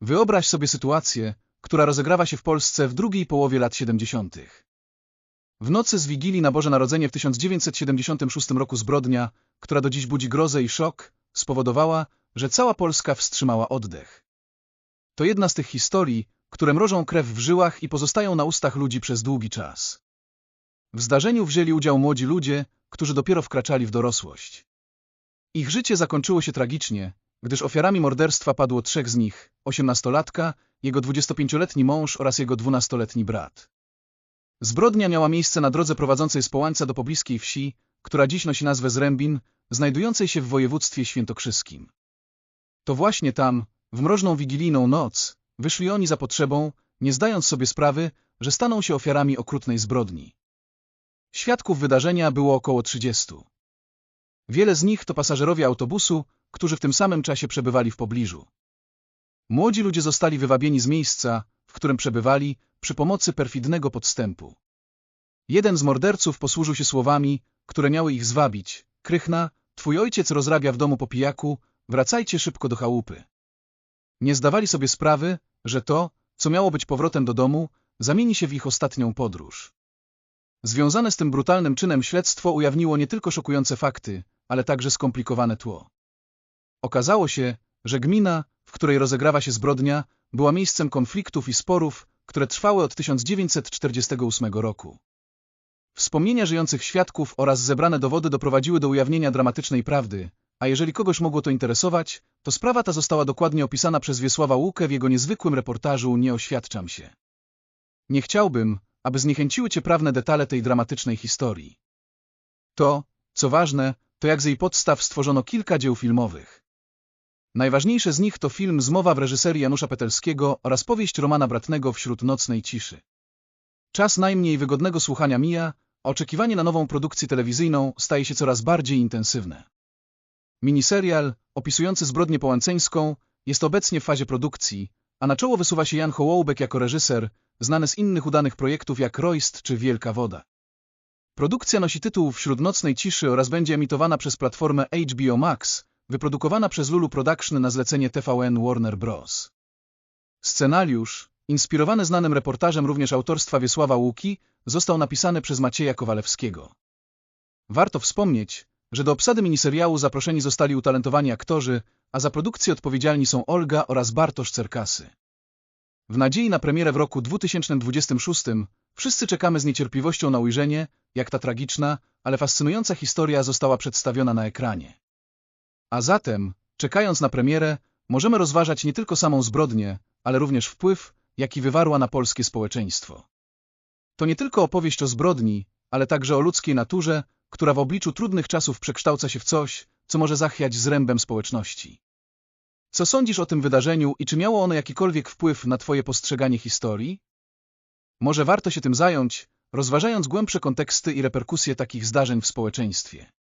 Wyobraź sobie sytuację, która rozegrawa się w Polsce w drugiej połowie lat 70. W nocy z Wigilii na Boże Narodzenie w 1976 roku zbrodnia, która do dziś budzi grozę i szok, spowodowała, że cała Polska wstrzymała oddech. To jedna z tych historii, które mrożą krew w żyłach i pozostają na ustach ludzi przez długi czas. W zdarzeniu wzięli udział młodzi ludzie, którzy dopiero wkraczali w dorosłość. Ich życie zakończyło się tragicznie, gdyż ofiarami morderstwa padło trzech z nich, osiemnastolatka, jego 25-letni mąż oraz jego 12-letni brat. Zbrodnia miała miejsce na drodze prowadzącej z Połańca do pobliskiej wsi, która dziś nosi nazwę Zrębin, znajdującej się w województwie świętokrzyskim. To właśnie tam, w mrożną wigilijną noc, wyszli oni za potrzebą, nie zdając sobie sprawy, że staną się ofiarami okrutnej zbrodni. Świadków wydarzenia było około 30. Wiele z nich to pasażerowie autobusu, którzy w tym samym czasie przebywali w pobliżu. Młodzi ludzie zostali wywabieni z miejsca, w którym przebywali, przy pomocy perfidnego podstępu. Jeden z morderców posłużył się słowami, które miały ich zwabić. Krychna, twój ojciec rozrabia w domu po pijaku, wracajcie szybko do chałupy. Nie zdawali sobie sprawy, że to, co miało być powrotem do domu, zamieni się w ich ostatnią podróż. Związane z tym brutalnym czynem śledztwo ujawniło nie tylko szokujące fakty, ale także skomplikowane tło. Okazało się, że gmina, w której rozegrawa się zbrodnia, była miejscem konfliktów i sporów, które trwały od 1948 roku. Wspomnienia żyjących świadków oraz zebrane dowody doprowadziły do ujawnienia dramatycznej prawdy, a jeżeli kogoś mogło to interesować, to sprawa ta została dokładnie opisana przez Wiesława Łukę w jego niezwykłym reportażu Nie oświadczam się. Nie chciałbym, aby zniechęciły cię prawne detale tej dramatycznej historii. To, co ważne, to jak z jej podstaw stworzono kilka dzieł filmowych. Najważniejsze z nich to film Zmowa w reżyserii Janusza Petelskiego oraz powieść Romana Bratnego Wśród nocnej ciszy. Czas najmniej wygodnego słuchania mija, a oczekiwanie na nową produkcję telewizyjną staje się coraz bardziej intensywne. Miniserial, opisujący zbrodnię połęceńską, jest obecnie w fazie produkcji, a na czoło wysuwa się Jan Hołoubek jako reżyser, znany z innych udanych projektów jak Royst czy Wielka Woda. Produkcja nosi tytuł Wśród nocnej ciszy oraz będzie emitowana przez platformę HBO Max, wyprodukowana przez Lulu Production na zlecenie TVN Warner Bros. Scenariusz, inspirowany znanym reportażem również autorstwa Wiesława Łuki, został napisany przez Macieja Kowalewskiego. Warto wspomnieć, że do obsady miniseriału zaproszeni zostali utalentowani aktorzy, a za produkcję odpowiedzialni są Olga oraz Bartosz Cerkasy. W nadziei na premierę w roku 2026 wszyscy czekamy z niecierpliwością na ujrzenie, jak ta tragiczna, ale fascynująca historia została przedstawiona na ekranie. A zatem, czekając na premierę, możemy rozważać nie tylko samą zbrodnię, ale również wpływ, jaki wywarła na polskie społeczeństwo. To nie tylko opowieść o zbrodni, ale także o ludzkiej naturze, która w obliczu trudnych czasów przekształca się w coś, co może zachwiać zrębem społeczności. Co sądzisz o tym wydarzeniu i czy miało ono jakikolwiek wpływ na Twoje postrzeganie historii? Może warto się tym zająć, rozważając głębsze konteksty i reperkusje takich zdarzeń w społeczeństwie.